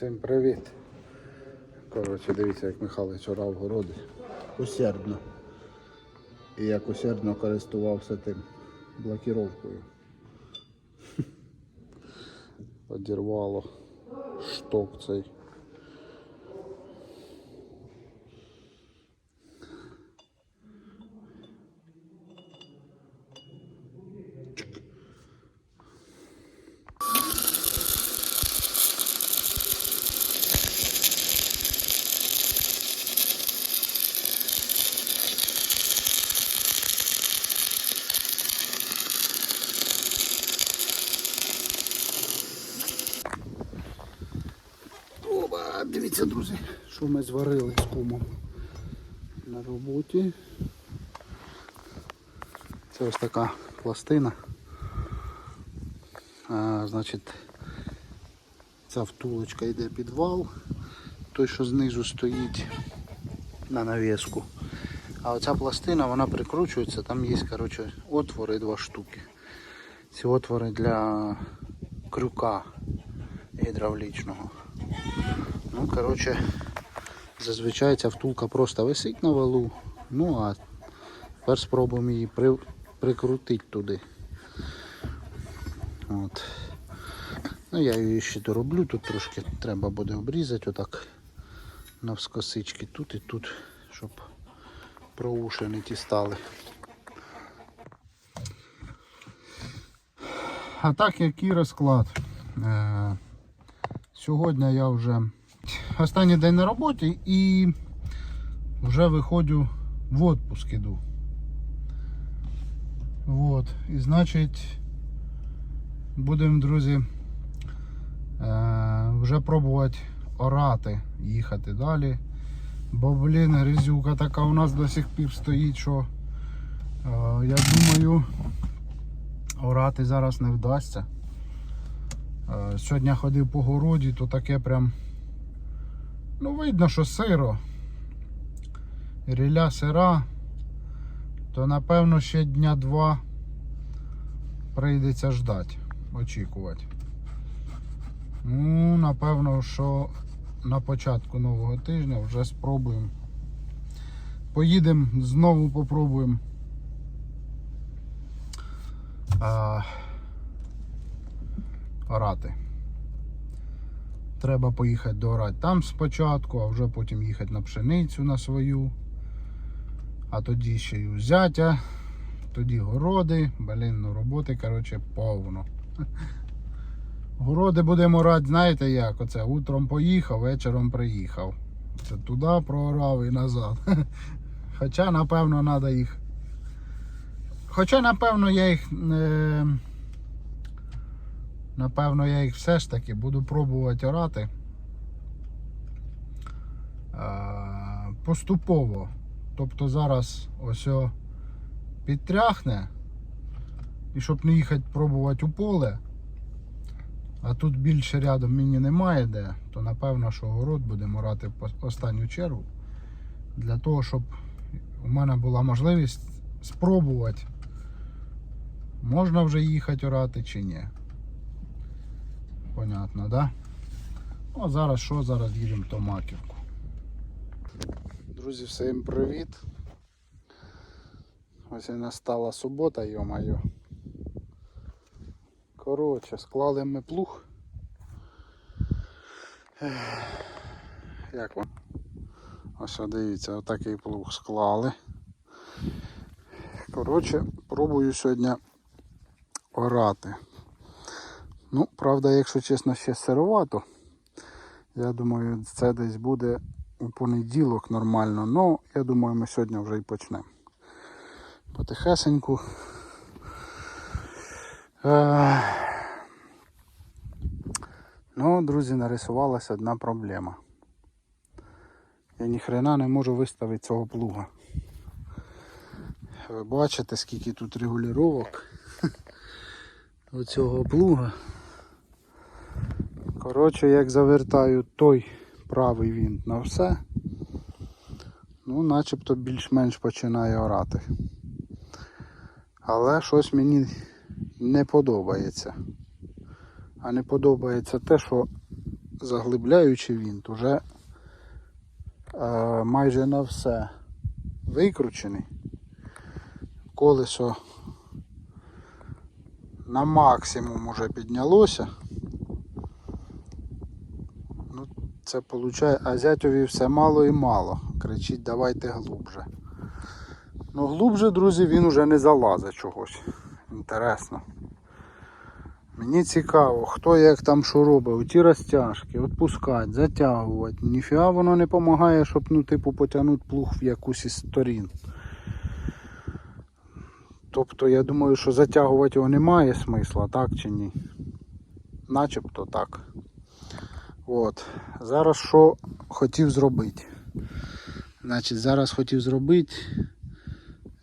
Всім привіт. Коротше, дивіться, як Михайлович орав городи. Усердно. І як усердно користувався тим блокіровкою. Одірвало шток цей. Дивіться, друзі, що ми зварили з кумом на роботі. Це ось така пластина. А, значить, ця втулочка йде під вал, той, що знизу стоїть на навіску. А оця пластина вона прикручується, там є коротше, отвори два штуки. Ці отвори для крюка гідравлічного. Ну, коротше, зазвичай ця втулка просто висить на валу. Ну а тепер спробуємо її при, прикрутити туди. От. Ну, я її ще дороблю, тут трошки треба буде обрізати отак навскосички тут і тут, щоб про уші ті стали. А так який розклад? Е, Сьогодні я вже останній день на роботі і вже виходжу в отпуск іду. Вот. І значить будемо, друзі, е, вже пробувати орати, їхати далі. Бо, блін, грязюка така у нас до сих пір стоїть, що е, я думаю, орати зараз не вдасться. Е, Сьогодні ходив по городі, то таке прям. Ну, видно, що сиро. Ріля сира, то напевно ще дня два прийдеться ждати, очікувати. Ну, напевно, що на початку нового тижня вже спробуємо. Поїдемо, знову попробуємо. А, орати. Треба поїхати доорати там спочатку, а вже потім їхати на пшеницю на свою. А тоді ще й у зятя, тоді городи, блін, ну роботи, коротше, повно. Городи будемо орати, знаєте як? Оце утром поїхав, вечором приїхав. Це туди проорав і назад. Хоча, напевно, треба їх. Хоча, напевно, я їх не. Напевно, я їх все ж таки буду пробувати орати. Е, Поступово. Тобто зараз ось підтряхне. І щоб не їхати пробувати у поле, а тут більше рядом мені немає де, то напевно, що город будемо орати по останню чергу. Для того, щоб у мене була можливість спробувати, можна вже їхати орати чи ні. Понятно, да? Ну, а зараз що? Зараз їдемо в Томаківку. Друзі, всім привіт. Ось і настала субота, йо-моє. Коротше, склали ми плуг. Як вам? Ось дивіться, отакий плуг склали. Коротше, пробую сьогодні орати. Ну, правда, якщо чесно, ще сировато. Я думаю, це десь буде у понеділок нормально. Ну, я думаю, ми сьогодні вже і почнемо. Потихесеньку. Е... Ну, друзі, нарисувалася одна проблема. Я ніхрена не можу виставити цього плуга. Ви бачите, скільки тут регулювання оцього плуга. Коротше, як завертаю той правий вінт на все, ну начебто більш-менш починає орати. Але щось мені не подобається. А не подобається те, що заглибляючий вінт уже е, майже на все викручений. Колесо на максимум уже піднялося. Ну, це получає, а зятьові все мало і мало. Кричить, давайте глубже. Ну, глубже, друзі, він уже не залазить чогось. Інтересно. Мені цікаво, хто як там що робить, ті розтяжки, відпускати, затягувати. Ніфіга воно не допомагає, щоб ну, типу, потягнути плуг в якусь із сторін. Тобто я думаю, що затягувати його немає смисла, так чи ні? Начебто так. От. Зараз що хотів зробити? Значить, зараз хотів зробити.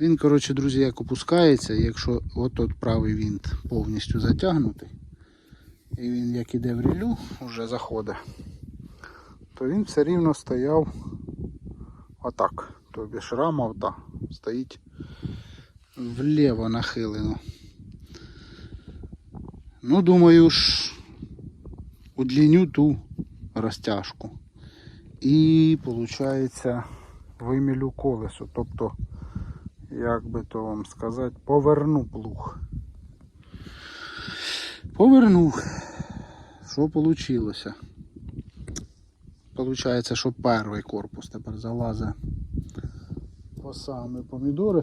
Він, коротше, друзі, як опускається, якщо от правий вінт повністю затягнутий, і він як іде в рілю, вже заходить, то він все рівно стояв отак. Тобі ж рама ота стоїть вліво нахилено. Ну, думаю ж, удліню ту розтяжку. І, виходить, вимілю колесо. Тобто, як би то вам сказати, поверну плуг. Повернув. Що вийшло? Получається, що перший корпус тепер залазить по самі помідори.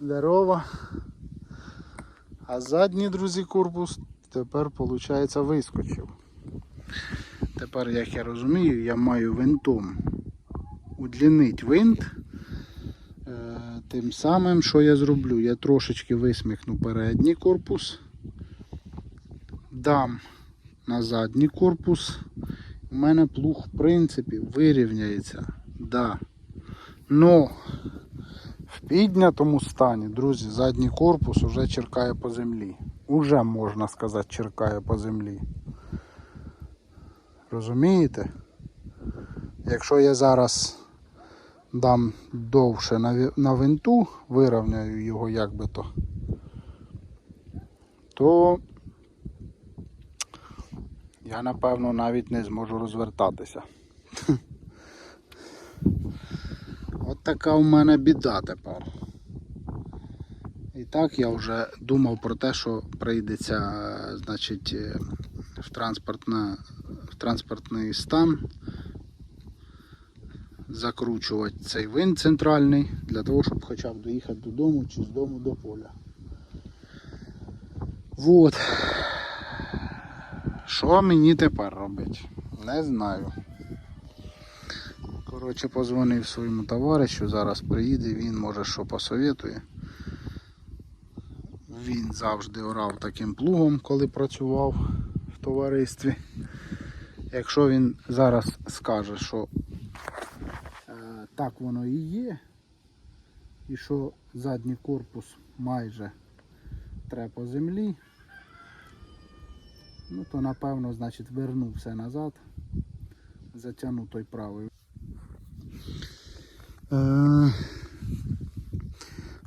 Здорово. А задній, друзі, корпус тепер, виходить, вискочив. Тепер, як я розумію, я маю винтом удлінити винт. Е, Тим самим, що я зроблю, я трошечки висмикну передній корпус, дам на задній корпус. У мене плуг, в принципі, вирівняється. Да. Но піднятому стані, друзі, задній корпус вже черкає по землі. Уже можна сказати, черкає по землі. Розумієте? Якщо я зараз дам довше на винту, вирівняю його як би то, то я напевно навіть не зможу розвертатися. От така у мене біда тепер. І так я вже думав про те, що прийдеться, значить, е, в, в транспортний стан закручувати цей винт центральний для того, щоб хоча б доїхати додому чи з дому до поля. Вот. Що мені тепер робити? Не знаю. Коротше, позвонив своєму товаришу, зараз приїде, він може що посоветує. Він завжди орав таким плугом, коли працював в товаристві. Якщо він зараз скаже, що е, так воно і є, і що задній корпус майже тре по землі, ну то напевно, значить, верну все назад, затягну той правий. Е,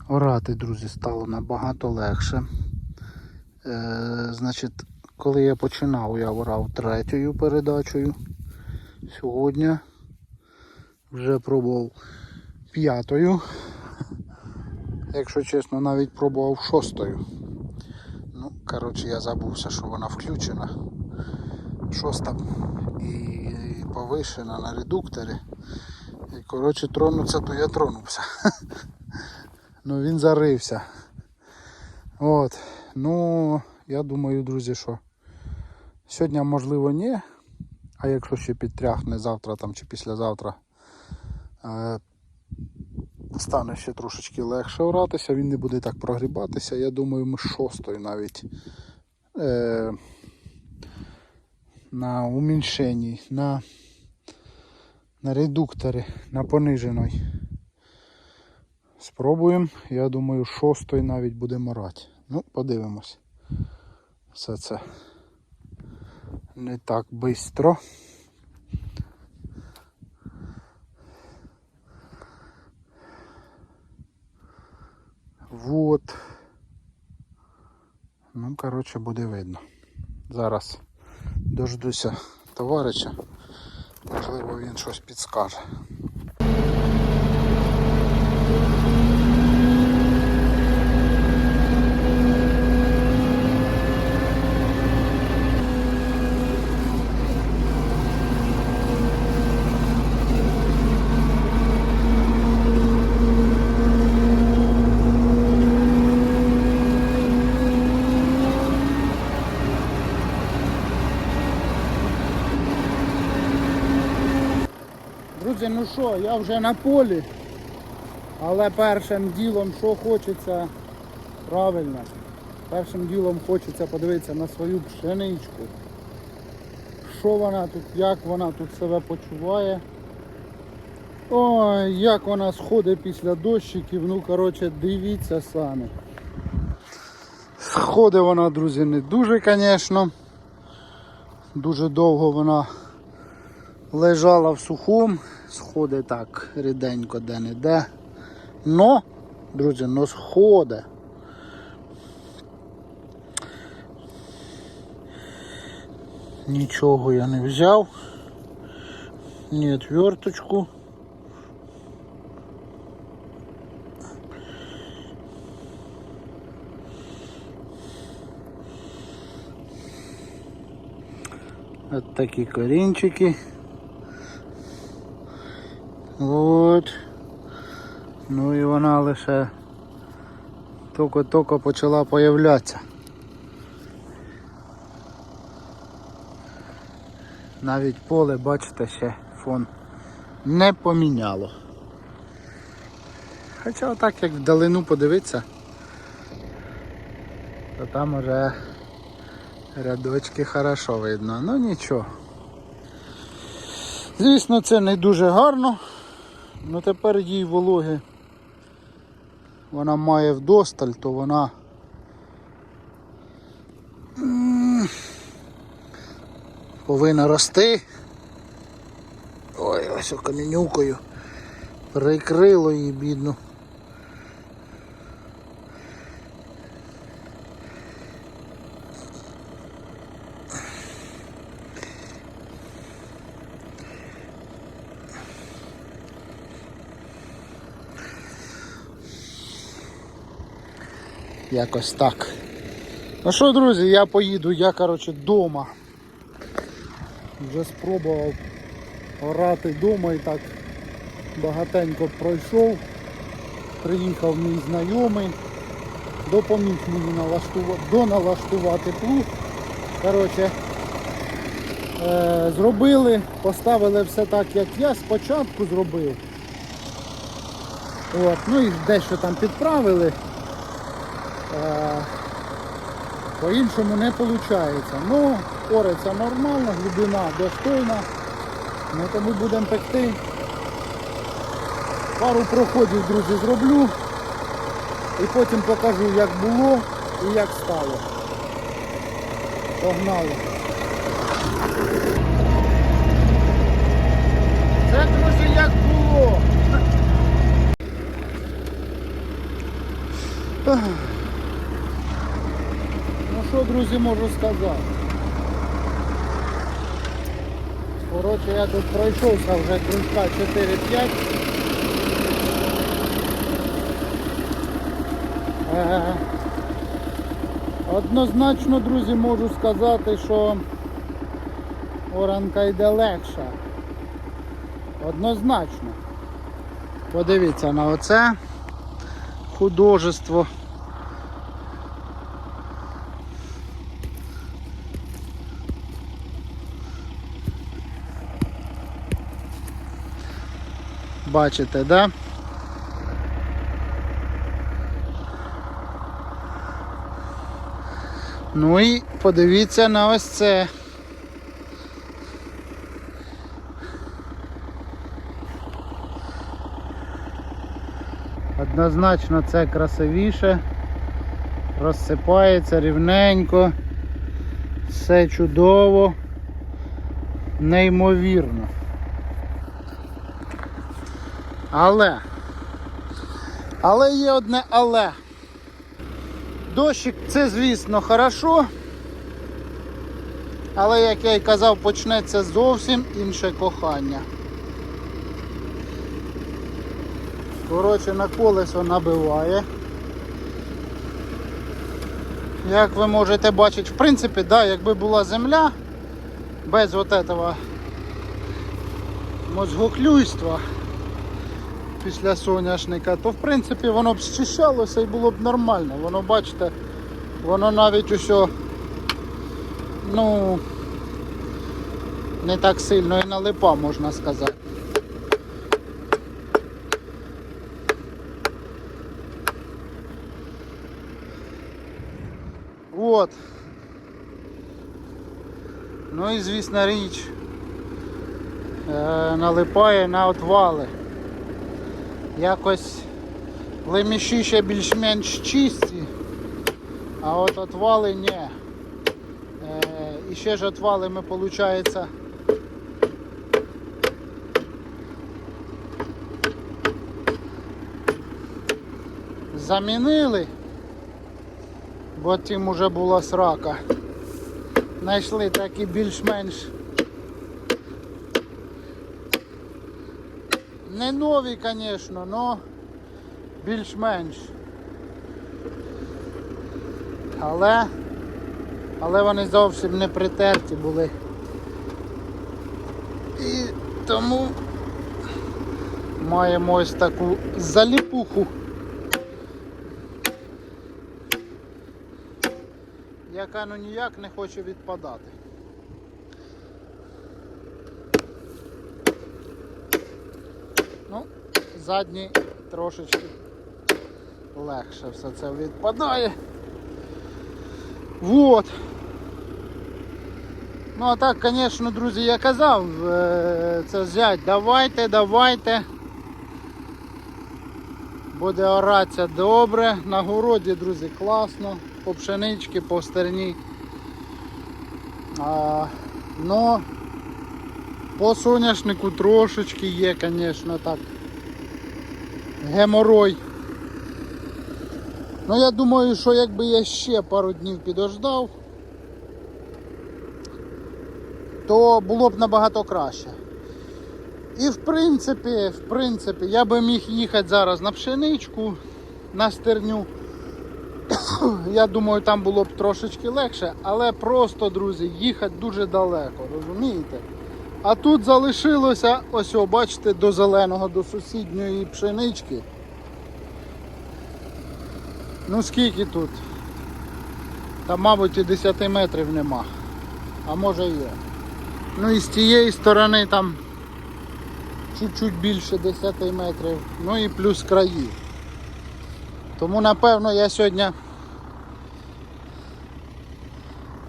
Орати, друзі, стало набагато легше. Е, значить, коли я починав, я орав третьою передачею. Сьогодні вже пробував п'ятою. Якщо чесно, навіть пробував шостою. Ну, коротше, я забувся, що вона включена. Шоста і повишена на редукторі. Коротше тронуться, то я тронувся. Ну він зарився. От. Ну, я думаю, друзі, що сьогодні можливо ні. А якщо ще підтряхне завтра там чи післязавтра, е, стане ще трошечки легше оратися, він не буде так прогрібатися. Я думаю, ми шостою навіть е, на уміншенні, на, на редукторі, на пониженої. Спробуємо. Я думаю, шостої навіть будемо рати. Ну, подивимось. Все це не так швидко. Вот. Ну, коротше, буде видно. Зараз дождуся товариша. Можливо, він щось підскаже. Друзі, ну що, я вже на полі, але першим ділом, що хочеться, правильно, першим ділом хочеться подивитися на свою пшеничку. Що вона тут, як вона тут себе почуває. Ой, як вона сходить після дощиків, ну коротше, дивіться самі. Сходить вона, друзі, не дуже, звісно. Дуже довго вона лежала в сухому, сходи так ріденько де-не-де. Но, друзі, но сходи. Нічого я не взяв. Ні отверточку. Вот такі корінчики. От. Ну і вона лише тільки-тільки почала появлятися. Навіть поле, бачите, ще фон не поміняло. Хоча отак як вдалину подивитися, то там уже рядочки хорошо видно. Ну нічого. Звісно, це не дуже гарно, але тепер їй вологи вона має вдосталь, то вона повинна рости. Ой, ось камінюкою. Прикрило її бідну. Якось так. Ну що, друзі, я поїду, я коротше вдома. Вже спробував орати вдома і так багатенько пройшов. Приїхав мій знайомий, допоміг мені налаштувати, доналаштувати плуг. Коротше, е, зробили, поставили все так, як я спочатку зробив. От, ну і дещо там підправили. Е, По-іншому не виходить. Ну, ориться нормально, глибина достойна. Ну, тому будемо пекти. Пару проходів, друзі, зроблю. І потім покажу, як було і як стало. Погнали. Це, друзі, як було. Друзі, можу сказати? Коротше, я тут пройшовся вже кружка 4-5. Е, Однозначно, друзі, можу сказати, що оранка йде легша. Однозначно. Подивіться на оце художество. Бачите, да? Ну і подивіться на ось це. Однозначно це красивіше, розсипається рівненько, все чудово, неймовірно. Але, але є одне але. Дощик це, звісно, хорошо. Але, як я й казав, почнеться зовсім інше кохання. Коротше, на колесо набиває. Як ви можете бачити, в принципі, да, якби була земля без от этого мозгоклюйства після соняшника, то в принципі воно б зчищалося і було б нормально. Воно, бачите, воно навіть усьо, ну, не так сильно і налипа, можна сказати. От. Ну і звісно річ е, налипає на отвали. Якось леміші ще більш-менш чисті, а от отвали ні. Е, і ще ж отвали ми, виходить, замінили, бо тим уже була срака. Знайшли такі більш-менш не нові, звісно, але більш-менш. Але, але вони зовсім не притерті були. І тому маємо ось таку заліпуху. яка ну ніяк не хоче відпадати. Ну, задній трошечки легше все це відпадає. Вот. Ну а так, звісно, друзі, я казав, е, це взять, давайте, давайте. Буде оратися добре, на городі, друзі, класно, по пшенички, по стерні. Но по соняшнику трошечки є, звісно, так. Геморой. Ну я думаю, що якби я ще пару днів підождав, то було б набагато краще. І в принципі, в принципі, я би міг їхати зараз на пшеничку, на стерню. Я думаю, там було б трошечки легше, але просто, друзі, їхати дуже далеко, розумієте? А тут залишилося, ось, о, бачите, до зеленого, до сусідньої пшенички. Ну скільки тут? Та, мабуть, і 10 метрів нема. А може є. Ну і з тієї сторони там чуть-чуть більше 10 метрів, ну і плюс краї. Тому напевно я сьогодні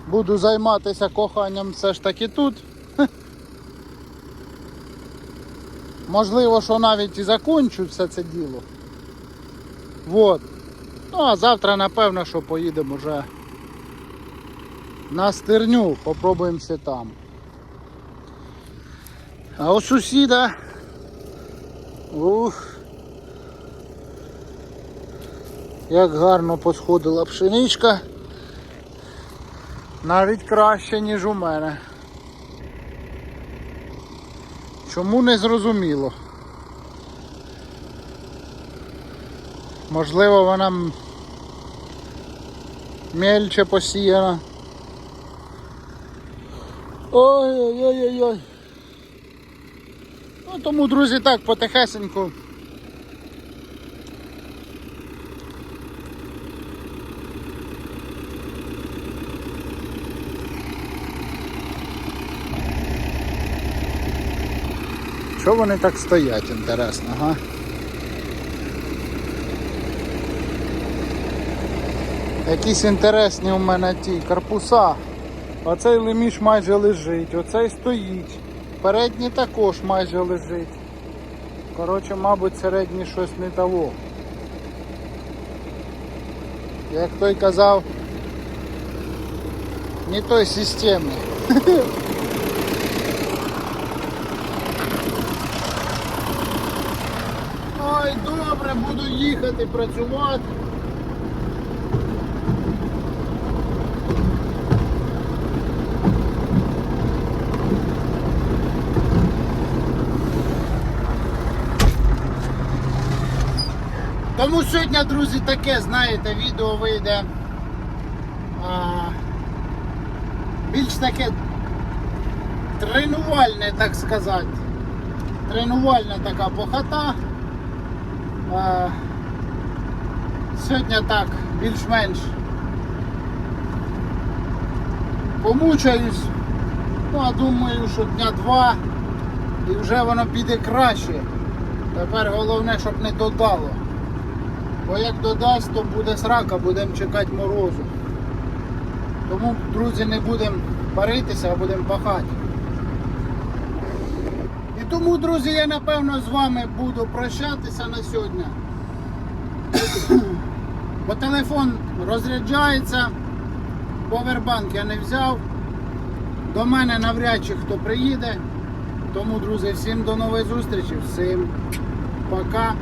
буду займатися коханням все ж таки тут. Можливо, що навіть і закончу все це діло. Вот. Ну а завтра напевно, що поїдемо вже на стерню, попробуємося там. А у сусіда Ух. Як гарно посходила пшеничка. Навіть краще, ніж у мене. Чому не зрозуміло? Можливо, вона мельче посіяна. Ой-ой-ой-ой-ой. Ну, тому, друзі, так, потихесеньку. Що вони так стоять, інтересно, га? Якісь інтересні у мене ті корпуса. Оцей леміш майже лежить, оцей стоїть. Передній також майже лежить. Коротше, мабуть, середній щось не того. Як той казав, не той системний. й добре, буду їхати, працювати. Тому сьогодні, друзі, таке, знаєте, відео вийде а, більш таке тренувальне, так сказати. Тренувальна така похота. Сьогодні так, більш-менш помучаюсь. Ну, а думаю, що дня два і вже воно піде краще. Тепер головне, щоб не додало. Бо як додасть, то буде срака, будемо чекати морозу. Тому, друзі, не будемо паритися, а будемо пахати. Тому, друзі, я напевно з вами буду прощатися на сьогодні. Бо телефон розряджається, повербанк я не взяв. До мене навряд чи хто приїде. Тому, друзі, всім до нової зустрічі, всім пока.